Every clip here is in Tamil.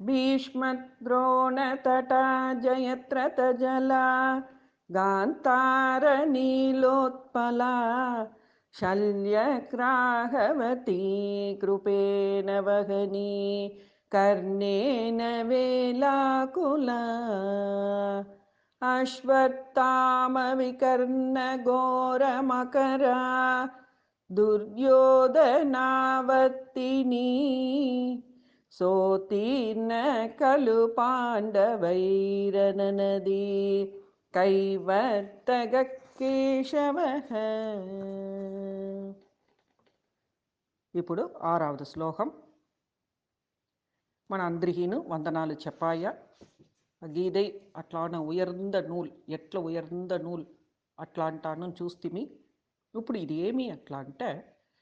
भीष्मद्रोणतटा जयत्रतजला गान्तारनीलोत्पला शल्यग्राहवती कृपेण वहनी कर्णेन वेलाकुला अश्वत्थामविकर्णघोरमकरा दुर्योधनावर्तिनी ಸೋತೀರ್ಣ ಕಲು ಪಾಂಡವೈರನದಿ ಕೈವರ್ತಗ ಕೇಶವ ఇప్పుడు ఆరవది శ్లోకం మన అందరికీను వందనాలు చెప్పాయ గీదై అట్లాన ఉయర్ంద నూల్ ఎట్ల ఉయర్ంద నూల్ అట్లా అంటాను చూస్తిమి ఇప్పుడు ఇది ఏమి అట్లా అంటే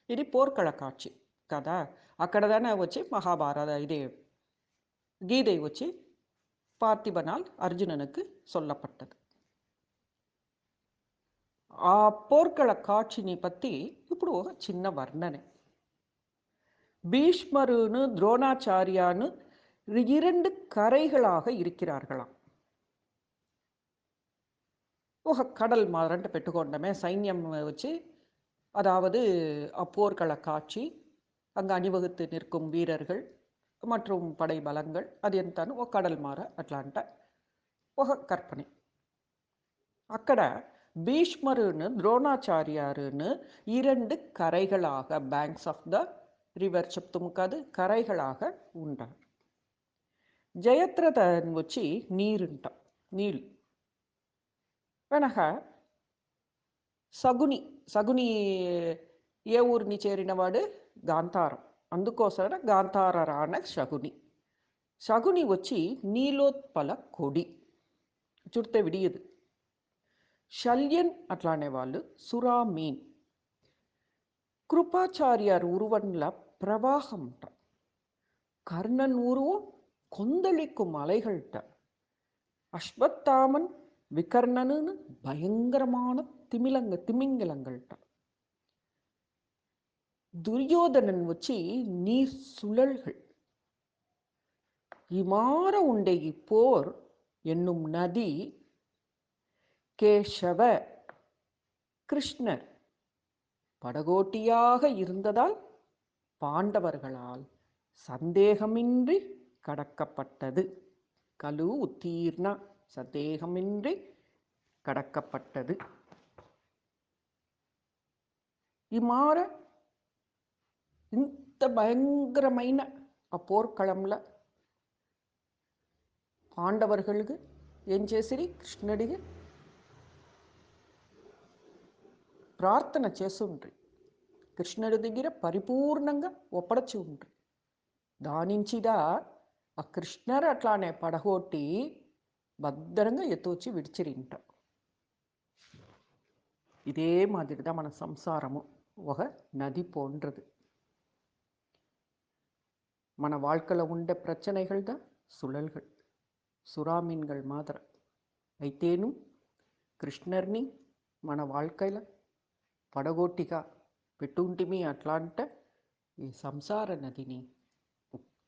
ఇది పోర్కళ కాచి కదా అక్కడదానే వచ్చి మహాభారత ఇది கீதை வச்சு பார்த்திபனால் அர்ஜுனனுக்கு சொல்லப்பட்டது ఆ పోర్కళ కాక్షిని పత్తి ఇప్పుడు ఒక చిన్న వర్ణనే భీష్మరును ద్రోణాచార్యాను இரண்டு கரைகளாக இருக்கிறார்களாம் ఒక கடல் மாதிரன்ட்டு పెట్టుకోండమే సైన్యం వచ్చి அதாவது அப்போர்கள காட்சி அங்கே அணிவகுத்து நிற்கும் வீரர்கள் மற்றும் படை ಬಲಗಳು ಅದೇಂತಾನು ಓ ಕಡಲ್ಮಾರ ಅಟ್ಲಾಂಟ ಓ ಕರ್ಪಣೆ ಅಕ್ಕಡ ಭೀಷ್ಮರುನು ದ್ರೋಣಾಚಾರ್ಯರುನು இரண்டு கரைகளாக பேங்க்ஸ் ஆஃப் த ரிவர் చెప్తుముకదు కరైగలాగ ఉంటారు జయత్రత వచ్చి నీరుంట నీళ్ళు వెనక సగుని సగుని ఏ ఊరిని చేరినవాడు? గాంధారం అందుకోసన గాంధారరాణ శగుని. ശകുനി വച്ചി నీలోత్పల కొడి. చుడితే విడియదు. శల్యన్ అట్లానే వాళ్ళు సురామీన్. కృపాచార్యార్ ఉరువన్ల ప్రవాహంట. కర్ణన్ ఉరువం కొందళిక్కు మలైగள்ட்ட அஸ்வத்தாமன் விகர்ணனு பயங்கரமான திமிலங்க திமிங்கிலங்கள்ட்ட துரியோதனன் வச்சு நீர் சுழல்கள் இமாற உண்டை போர் என்னும் நதி கேசவ கிருஷ்ணர் படகோட்டியாக இருந்ததால் பாண்டவர்களால் சந்தேகமின்றி கடக்கப்பட்டது கலு உத்தீர்ணா சந்தேகமின்றி கடக்கப்பட்டது ఇమార ఇంత భయంకరమైన ఆ పోర్కళంలో పాండవర్లకు ఏం చేసిరి కృష్ణుడికి ప్రార్థన చేస్తుండ్రి కృష్ణుడి దగ్గర పరిపూర్ణంగా ఒప్పడచి ఉండ్రి దానించిదా ఆ కృష్ణరు అట్లానే పడగొట్టి భద్రంగా ఎత్తొచ్చి విడిచిరింట ఇదే మాదిరిదా మన సంసారము ఒక నది పోండ్రది మన வாழ்க்கைలో ఉండే ప్రచనైகள் தான் సుళల్கள் సురామీన్கள் మాదిర అయితేను కృష్ణర్ని మన వాళ్ళకైలో పడగొట్టిగా పెట్టుంటిమి అట్లా అంటే ఈ సంసార నదిని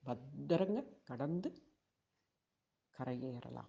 భద్రంగా కడందు కరయేరలాం